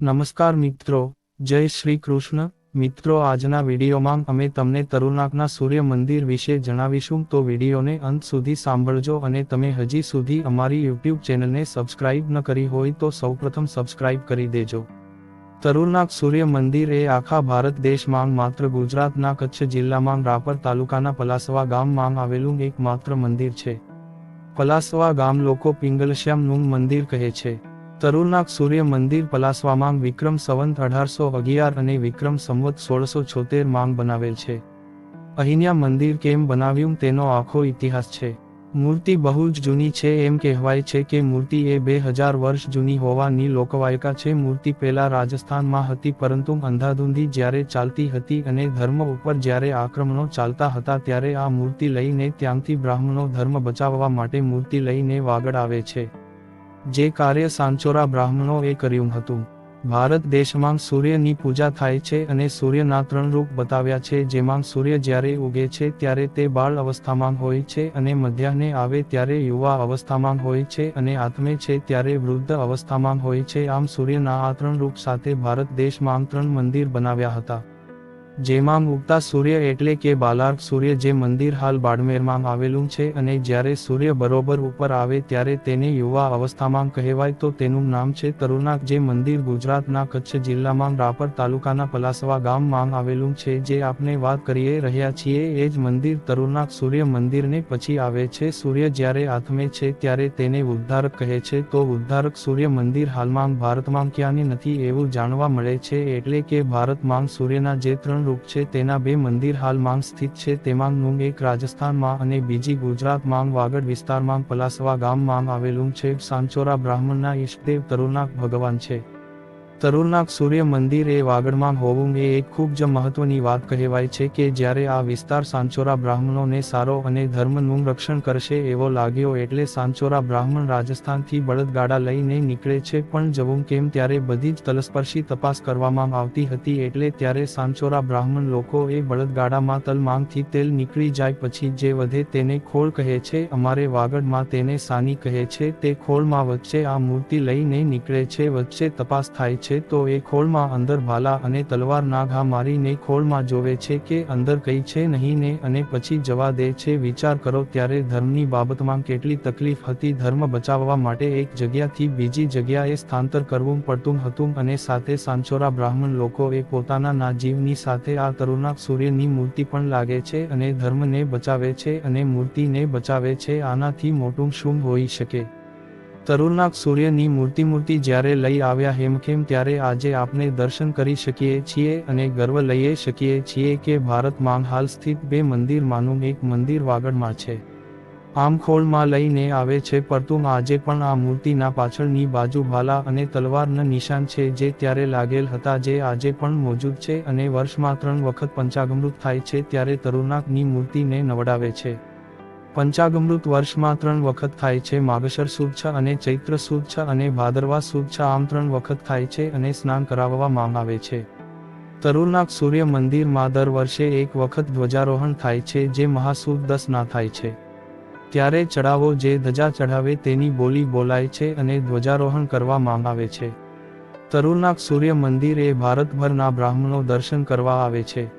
નમસ્કાર મિત્રો, જય શ્રી કૃષ્ણ. મિત્રો, આજના વિડીયોમાં અમે તમને તરુનાકના સૂર્ય મંદિર વિશે જણાવીશું. તો વિડીયોને અંત સુધી સાંભળજો અને તમે હજી સુધી અમારી યુટ્યુબ ચેનલને સબસ્ક્રાઇબ ન કરી હોય તો સૌપ્રથમ સબસ્ક્રાઇબ કરી દેજો. તરુનાક સૂર્ય મંદિર એ આખા ભારત દેશમાં માત્ર ગુજરાતના કચ્છ જિલ્લામાં રાપર તાલુકાના પલાસવા ગામમાં આવેલું એકમાત્ર મંદિર છે. પલાસવા ગામ લોકો પિંગલશ્યામનું મંદિર કહે છે. તરુનાક સૂર્ય મંદિર પલાસવામાં વિક્રમ સંવંત અઢારસો અગિયાર અને વિક્રમ સંવત સોળસો છોતેર માંગ બનાવેલ છે. અહીંયા મંદિર કેમ બનાવ્યું તેનો આખો ઇતિહાસ છે. મૂર્તિ બહુ જ જૂની છે એમ કહેવાય છે કે મૂર્તિ એ બે હજાર વર્ષ જૂની હોવાની લોકવાયકા છે. મૂર્તિ પહેલા રાજસ્થાનમાં હતી પરંતુ અંધાધૂંધી જ્યારે ચાલતી હતી અને ધર્મ ઉપર જ્યારે આક્રમણો ચાલતા હતા ત્યારે આ મૂર્તિ લઈને ત્યાંથી બ્રાહ્મણો ધર્મ બચાવવા માટે મૂર્તિ લઈને વાગડ આવે છે. જે કાર્ય સાંચોરા બ્રાહ્મણોએ કર્યું હતું. ભારત દેશમાં સૂર્યની પૂજા થાય છે અને સૂર્યના ત્રણ રૂપ બતાવ્યા છે, જેમાં સૂર્ય જ્યારે ઉગે છે ત્યારે તે બાળ અવસ્થામાં હોય છે અને મધ્યાહને આવે ત્યારે યુવા અવસ્થામાં હોય છે અને આત્મે છે ત્યારે વૃદ્ધ અવસ્થામાં હોય છે. આમ સૂર્યના આ ત્રણ રૂપ સાથે ભારત દેશમાં ત્રણ મંદિર બનાવ્યા હતા. જેમાં ઉગતા સૂર્ય એટલે કે બાલાર્ક સૂર્ય જે મંદિર હાલ બાડમેરમાં આવેલું છે અને જ્યારે સૂર્ય બરોબર ઉપર આવે ત્યારે તેને યુવા અવસ્થામાં કહેવાય તો તેનું નામ છે તરુણાક જે મંદિર ગુજરાતના કચ્છ જિલ્લામાં રાપર તાલુકાના પલાસવા ગામમાં આવેલું છે. જે આપણે વાત કરીએ રહ્યા છીએ એ જ મંદિર તરુણાક સૂર્ય મંદિરને પછી આવે છે. સૂર્ય જ્યારે આથમે છે ત્યારે તેને ઉદ્ધારક કહે છે તો ઉદ્ધારક સૂર્ય મંદિર હાલમાં ભારતમાં ક્યાંની નથી એવું જાણવા મળે છે. એટલે કે ભારતમાં સૂર્યના જે ત્રણ રૂપ છે તેના બે મંદિર હાલમાં સ્થિત છે. તેમાંગનું એક રાજસ્થાનમાં અને બીજી ગુજરાતમાં વાગડ વિસ્તારમાં પલાસવા ગામમાં આવેલું છે. સાંચોરા બ્રાહ્મણના ઈષ્ટદેવ તરુનાક ભગવાન છે. તરુનાક સૂર્ય મંદિર એ વાગડમાં હોવું એ એક ખૂબ જ મહત્વની વાત કહેવાય છે કે જ્યારે આ વિસ્તાર સાંચોરા બ્રાહ્મણોને સારો અને ધર્મનું રક્ષણ કરશે એવો લાગ્યો એટલે સાંચોરા બ્રાહ્મણ રાજસ્થાનથી બળદગાડા લઈને નીકળે છે પણ જવું કેમ ત્યારે બધી જ તલસ્પર્શી તપાસ કરવામાં આવતી હતી એટલે ત્યારે સાંચોરા બ્રાહ્મણ લોકો એ બળદગાડામાં તલમાંગથી તેલ નીકળી જાય પછી જે વધે તેને ખોળ કહે છે, અમારે વાગડમાં તેને સાની કહે છે, તે ખોળમાં વચ્ચે આ મૂર્તિ લઈને નીકળે છે, વચ્ચે તપાસ થાય છે તો એ ખોળમાં અંદર ભાલા અને તલવારના ઘા મારીને ખોળમાં જોવે છે કે અંદર કઈ છે નહીં ને અને પછી જવા દે છે, વિચાર કરો ત્યારે ધર્મની બાબતમાં કેટલી તકલીફ હતી. ધર્મ બચાવવા માટે એક જગ્યાથી બીજી જગ્યાએ સ્થાંતર કરવું પડતું હતું અને સાથે સાંચોરા બ્રાહ્મણ લોકો એ પોતાના ના જીવની સાથે આ તરુણા સૂર્યની મૂર્તિ પણ લાગે છે અને ધર્મને બચાવે છે અને મૂર્તિને બચાવે છે. આનાથી મોટું શું હોઈ શકે? તરુનાક સૂર્યની મૂર્તિ મૂર્તિ જ્યારે લઈ આવ્યા હેમખેમ ત્યારે આજે આપણે દર્શન કરી શકીએ છીએ અને ગર્વ લઈએ શકીએ છીએ કે ભારતમાં હાલ સ્થિત બે મંદિરમાંનું એક મંદિર વાગડમાં છે. આમ ખોળમાં લઈને આવે છે પરંતુ આજે પણ આ મૂર્તિના પાછળની બાજુ ભાલા અને તલવારના નિશાન છે જે ત્યારે લાગેલ હતા જે આજે પણ મોજૂદ છે અને વર્ષમાં ત્રણ વખત પંચાગમૃત થાય છે ત્યારે તરુણાકની મૂર્તિને નવડાવે છે. પંચાગમૃત વર્ષમાં ત્રણ વખત થાય છે માગસર સુદ છ અને ચૈત્ર સુદ છ અને ભાદરવા સુદ છ આમ ત્રણ વખત થાય છે અને સ્નાન કરાવવામાં આવે છે. તરુનાક સૂર્ય મંદિરમાં દર વર્ષે એક વખત ધ્વજારોહણ થાય છે, જે મહાસુદ દસ ના થાય છે. ત્યારે ચડાવો જે ધજા ચઢાવે તેની બોલી બોલાય છે અને ધ્વજારોહણ કરવામાં આવે છે. તરુનાક સૂર્ય મંદિર એ ભારતભરના બ્રાહ્મણો દર્શન કરવા આવે છે.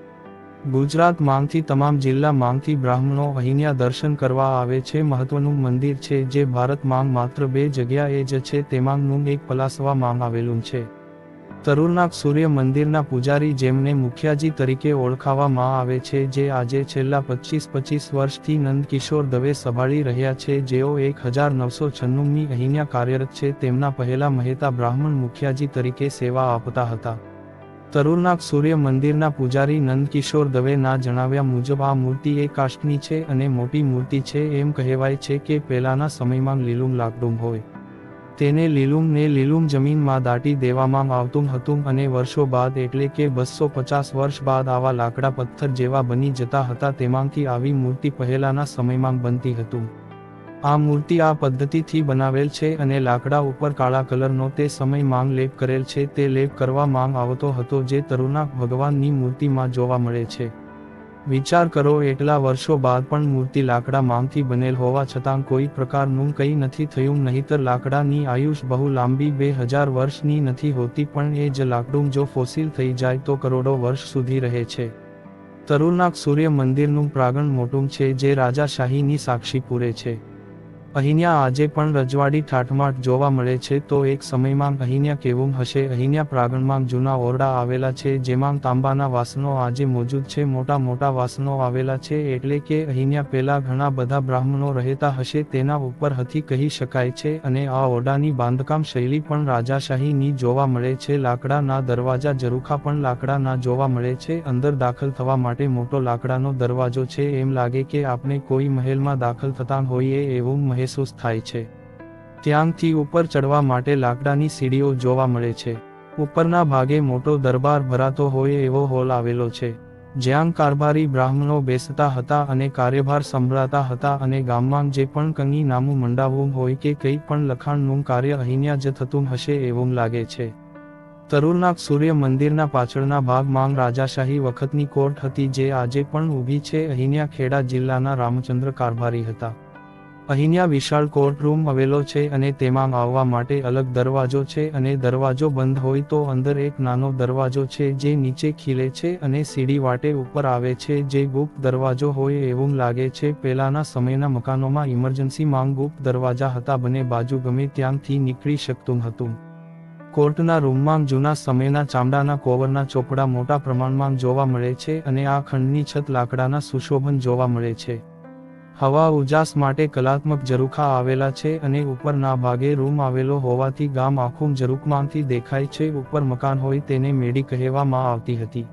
ગુજરાત માંગથી તમામ જિલ્લા માંગથી બ્રાહ્મણો અહીંયા દર્શન કરવા આવે છે. મહત્વનું મંદિર છે જે ભારત માંગ માત્ર બે જગ્યાએ જ છે તેમાંનું એક પલાસવા માંગ આવેલું છે. તરુનાક સૂર્ય મંદિરના પૂજારી જેમને મુખ્યાજી તરીકે ઓળખાવામાં આવે છે, જે આજે છેલ્લા પચીસ પચીસ વર્ષથી નંદકિશોર દવે સંભાળી રહ્યા છે. જેઓ એક હજાર નવસો છન્નુંની અહીંયા કાર્યરત છે, તેમના પહેલા મહેતા બ્રાહ્મણ મુખ્યાજી તરીકે સેવા આપતા હતા. તરુનાક સૂર્ય મંદિરના પૂજારી નંદકિશોર દવેના જણાવ્યા મુજબ આ મૂર્તિ એ કાષ્ટની છે અને મોટી મૂર્તિ છે એમ કહેવાય છે કે પહેલાના સમયમાં લીલું લાકડું હોય. તેને લીલું ને લીલું જમીનમાં દાટી દેવામાં આવતું હતું અને વર્ષો બાદ એટલે કે બસો પચાસ વર્ષ બાદ આવા લાકડા પથ્થર જેવા બની જતા હતા તેમાંથી આવી મૂર્તિ પહેલાના સમયમાં બનતી હતું. આ મૂર્તિ આ પદ્ધતિથી બનાવેલ છે અને લાકડા ઉપર કાળા કલરનો તે સમય માંગ લેપ કરેલ છે તે લેપ કરવા માંગ આવતો હતો જે તરુણાક ભગવાનની મૂર્તિમાં જોવા મળે છે. વિચાર કરો એટલા વર્ષો બાદ પણ મૂર્તિ લાકડા માંગથી બનેલ હોવા છતાં કોઈ પ્રકારનું કંઈ નથી થયું નહીતર લાકડાની આયુષ બહુ લાંબી બે હજાર વર્ષની નથી હોતી પણ એ જ લાકડું જો ફોસિલ થઈ જાય તો કરોડો વર્ષ સુધી રહે છે. તરુણાક સૂર્ય મંદિરનું પ્રાગણ મોટું છે જે રાજાશાહીની સાક્ષી પૂરે છે. અહીંયા આજે પણ રજવાડી ઠાઠમાઠ જોવા મળે છે તો એક સમયમાં અહીંયા કેવું હશે? અહીંયા પ્રાંગણમાં જૂના ઓરડા આવેલા છે જેમાં તાંબાના વાસણો આજે મોજૂદ છે. મોટા મોટા વાસણો આવેલા છે એટલે કે અહીંયા પેલા ઘણા બધા બ્રાહ્મણો રહેતા હશે તેના ઉપર હથી કહી શકાય છે અને આ ઓરડાની બાંધકામ શૈલી પણ રાજાશાહીની જોવા મળે છે. લાકડાના દરવાજા ઝરૂખા પણ લાકડાના જોવા મળે છે. અંદર દાખલ થવા માટે મોટો લાકડાનો દરવાજો છે. એમ લાગે કે આપણે કોઈ મહેલમાં દાખલ થતા હોઈએ એવું મહેસૂસ થાય છે. ત્યાંથી ઉપર ચડવા માટે લાકડાની સીડીઓ જોવા મળે છે. ઉપરના ભાગે મોટો દરબાર ભરાતો હોય એવો હોલ આવેલો છે. જ્યાં કારભારી બ્રાહ્મણો બેસતા હતા અને કાર્યભાર સંભળાતા હતા અને ગામમાં જે પણ કંઈ નામું મંડાવવું હોય કે કંઈ પણ લખાણનું કાર્ય અહીંયા જ થતું હશે એવું લાગે છે. તરુનાક સૂર્ય મંદિરના પાછળના ભાગમાં રાજાશાહી વખતની કોર્ટ હતી જે આજે પણ ઊભી છે. અહીંયા ખેડા જિલ્લાના રામચંદ્ર કારભારી હતા. અહીંયા વિશાળ કોર્ટ રૂમ આવેલો છે અને તેમાં આવવા માટે અલગ દરવાજો છે અને દરવાજો બંધ હોય તો અંદર એક નાનો દરવાજો છે જે નીચે ખીલે છે અને સીડી વાટે ઉપર આવે છે. જે ગુપ્ત દરવાજો હોય એવું લાગે છે. પહેલાના સમયના મકાનોમાં ઇમરજન્સી માંગ ગુપ્ત દરવાજા હતા. બને બાજુ ગમે ત્યાંથી નીકળી શકતું હતું. કોર્ટના રૂમમાં જૂના સમયના ચામડાના કોવરના ચોપડા મોટા પ્રમાણમાં જોવા મળે છે અને આ ખંડની છત લાકડાના સુશોભન જોવા મળે છે. હવા ઉજાસ માટે કલાત્મક ઝરૂખા આવેલા છે અને ઉપરના ભાગે રૂમ આવેલો હોવાથી ગામ આખું ઝરૂખમાંથી દેખાય છે. ઉપર મકાન હોય તેને મેડી કહેવામાં આવતી હતી.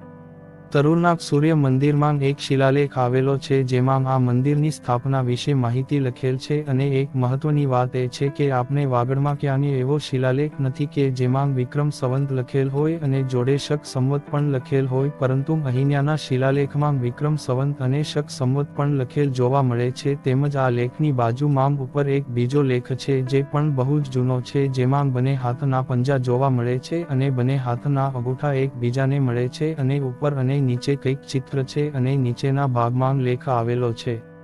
તરુનાક સૂર્ય મંદિરમાં એક શિલાલેખ આવેલો છે જેમાં આ મંદિરની સ્થાપના વિશે માહિતી લખેલ છે અને એક મહત્વની વાત એ છે કે આપણે વાગડમાં ક્યાંય એવો શિલાલેખ નથી કે જેમાં વિક્રમ સંવંત લખેલ હોય અને જોડે શક સંવત પણ લખેલ હોય, પરંતુ અહીંયાના શિલાલેખમાં વિક્રમ સંવંત અને શક સંવત પણ લખેલ જોવા મળે છે. તેમજ આ લેખની બાજુમાં ઉપર એક બીજો લેખ છે જે પણ બહુ જ જૂનો છે જેમાં બંને હાથના પંજા જોવા મળે છે અને બંને હાથના અંગૂઠા એકબીજાને મળે છે અને ઉપર અને નીચે કંઈક ચિત્ર છે અને નીચેના ભાગમાં લેખ આવેલો છે.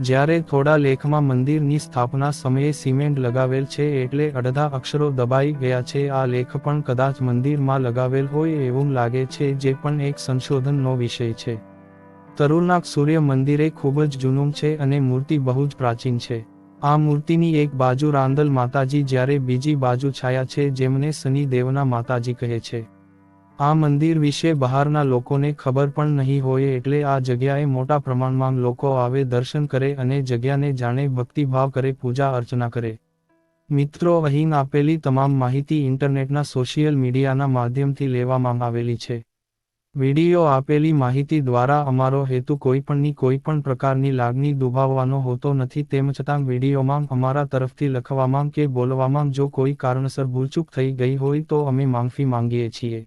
જ્યારે થોડા લેખમાં મંદિરની સ્થાપના સમયે સિમેન્ટ લગાવેલ છે એટલે અડધા અક્ષરો દબાઈ ગયા છે, આ લેખ પણ કદાચ મંદિરમાં લગાવેલ હોય એવું લાગે છે, જે પણ એક સંશોધનનો વિષય છે. તરુનાક સૂર્ય મંદિરે ખૂબ જ જૂનું છે અને મૂર્તિ બહુ જ પ્રાચીન છે. આ મૂર્તિની એક બાજુ રાંદલ માતાજી જ્યારે બીજી બાજુ છાયા છે, જેમને શનિ દેવના માતાજી કહે છે. આ મંદિર વિશે બહારના લોકોને ખબર પણ નહીં હોય એટલે આ જગ્યાએ મોટા પ્રમાણમાં લોકો આવે દર્શન કરે અને જગ્યાને જાણે ભક્તિભાવ કરે, પૂજા અર્ચના કરે. મિત્રો, અહીં આપેલી તમામ માહિતી ઇન્ટરનેટના સોશિયલ મીડિયાના માધ્યમથી લેવામાં આવેલી છે. વીડિયો આપેલી માહિતી દ્વારા અમારો હેતુ કોઈપણની કોઈપણ પ્રકારની લાગણી દુભાવવાનો હોતો નથી, તેમ છતાં વિડીયોમાં અમારા તરફથી લખવામાં કે બોલવામાં જો કોઈ કારણસર ભૂલચૂક થઈ ગઈ હોય તો અમે માફી માંગીએ છીએ.